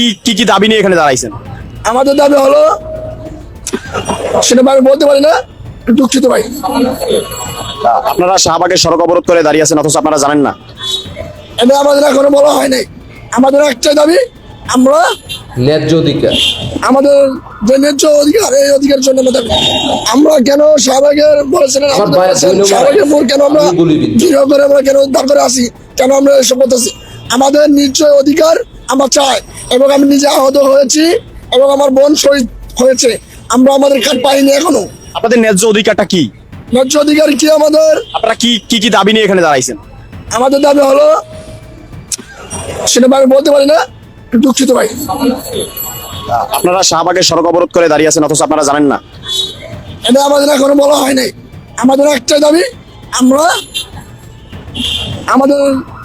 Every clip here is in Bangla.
কি কি কি দাবি নিয়ে এখানে দাঁড়াইছেন? আমাদের দাবি হলো সেটা আমি বলতে পারি না দুঃখিত ভাই। আপনারা শাহবাগের সড়ক অবরোধ করে দাঁড়িয়ে আছেন অথচ আপনারা জানেন না। এটা আমাদের এখনও বলা হয় নাই। আমাদের একটাই দাবি আমরা ন্যায্য অধিকার। আমাদের যে ন্যায্য অধিকার এই অধিকারের জন্য আমরা দাবি। আমরা কেন শাহবাগের বলেছিলেন শাহবাগের মোড় কেন আমরা। দৃঢ় করে আমরা কেন দাঁড় করে আসি কেন আমরা এসব করতেছি? আমাদের নিশ্চয় অধিকার আমরা চাই। এবং আমি নিজে আহত হয়েছি এবং আমার বোন শহীদ হয়েছে। আমরা আমাদের কার্ড পাইনি এখনও। আপনাদের ন্যায্য অধিকারটা কি? ন্যায্য অধিকার কি আমাদের? আপনারা কি কি কি দাবি নিয়ে এখানে দাঁড়াইছেন? আমাদের দাবি হলো সেটা আমি বলতে পারি না দুঃখিত ভাই। আপনারা শাহবাগের সড়ক অবরোধ করে দাঁড়িয়ে আছেন অথচ আপনারা জানেন না। এটা আমাদের এখনও বলা হয় নাই। আমাদের একটাই দাবি আমরা আমাদের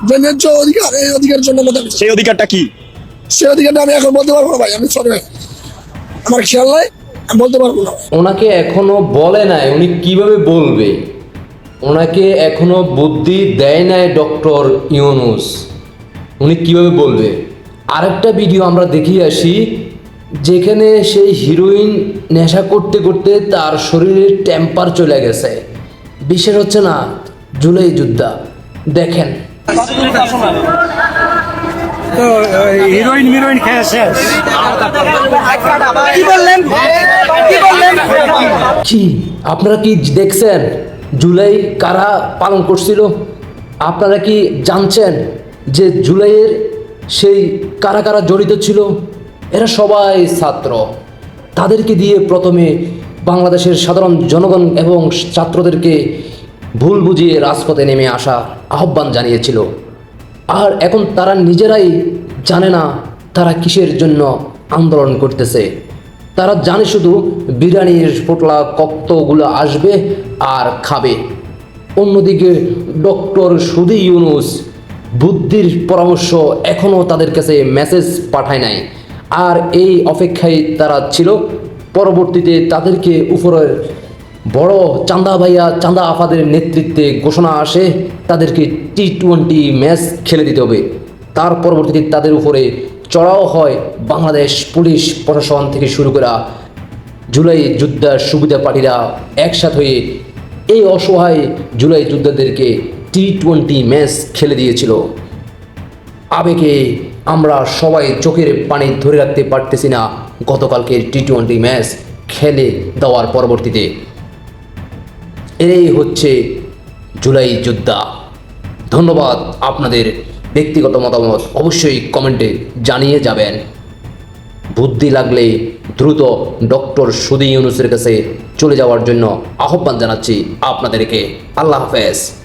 যে ন্যায্য অধিকার এই অধিকারের জন্য সেই অধিকারটা কি? অধিকারটা আমি এখন বলতে পারব না ভাই, আমি সরি ভাই। আমার খেয়াল নাই বলতে পারব না ওনাকে এখনও বলে নাই, উনি কীভাবে বলবে? ওনাকে এখনও বুদ্ধি দেয় নাই ডক্টর ইউনুস। উনি কীভাবে বলবে? আরেকটা ভিডিও আমরা দেখিয়ে আসি, যেখানে সেই হিরোইন নেশা করতে করতে তার শরীরের টেম্পার চলে গেছে। বিশেষ হচ্ছে না, জুলাই যোদ্ধা। দেখেন। তো হিরোইন মিরোইন খেয়ে শেষ। কি বললেন? কি বললেন? কি, আপনারা কি দেখছেন? জুলাই কারা পালন করছিল? আপনারা কি জানছেন যে জুলাইয়ের সেই কারা কারা জড়িত ছিল? এরা সবাই ছাত্র। তাদেরকে দিয়ে প্রথমে বাংলাদেশের সাধারণ জনগণ এবং ছাত্রদেরকে ভুল বুঝিয়ে রাজপথে নেমে আসা আহ্বান জানিয়েছিল। আর এখন তারা নিজেরাই জানে না তারা কিসের জন্য আন্দোলন করতেছে। তারা জানে শুধু বিরিয়ানির পোটলা কক্তগুলো আসবে আর খাবে। অন্যদিকে ডক্টর সুদি ইউনুস বুদ্ধির পরামর্শ এখনও তাদের কাছে মেসেজ পাঠায় নাই। আর এই অপেক্ষায় তারা ছিল। পরবর্তীতে তাদেরকে উপরের বড় চান্দা ভাইয়া, চান্দা আফাদের নেতৃত্বে ঘোষণা আসে, তাদেরকে টি টোয়েন্টি ম্যাচ খেলে দিতে হবে। তার পরবর্তীতে তাদের উপরে চড়াও হয় বাংলাদেশ পুলিশ প্রশাসন থেকে শুরু করা। জুলাই যুদ্ধার সুবিধা পার্টিরা একসাথ হয়ে এই অসহায় জুলাই যোদ্ধাদেরকে টি টোয়েন্টি ম্যাচ খেলে দিয়েছিল। আবেগে আমরা সবাই চোখের পানি ধরে রাখতে পারতেছি না গতকালকের টি টোয়েন্টি ম্যাচ খেলে দেওয়ার পরবর্তীতে। এই হচ্ছে জুলাই যোদ্ধা। ধন্যবাদ আপনাদের ব্যক্তিগত মতামত অবশ্যই কমেন্টে জানিয়ে যাবেন। বুদ্ধি লাগলে দ্রুত ডক্টর সুদী ইউনুসের কাছে চলে যাওয়ার জন্য আহ্বান জানাচ্ছি আপনাদেরকে। আল্লাহ হাফেজ।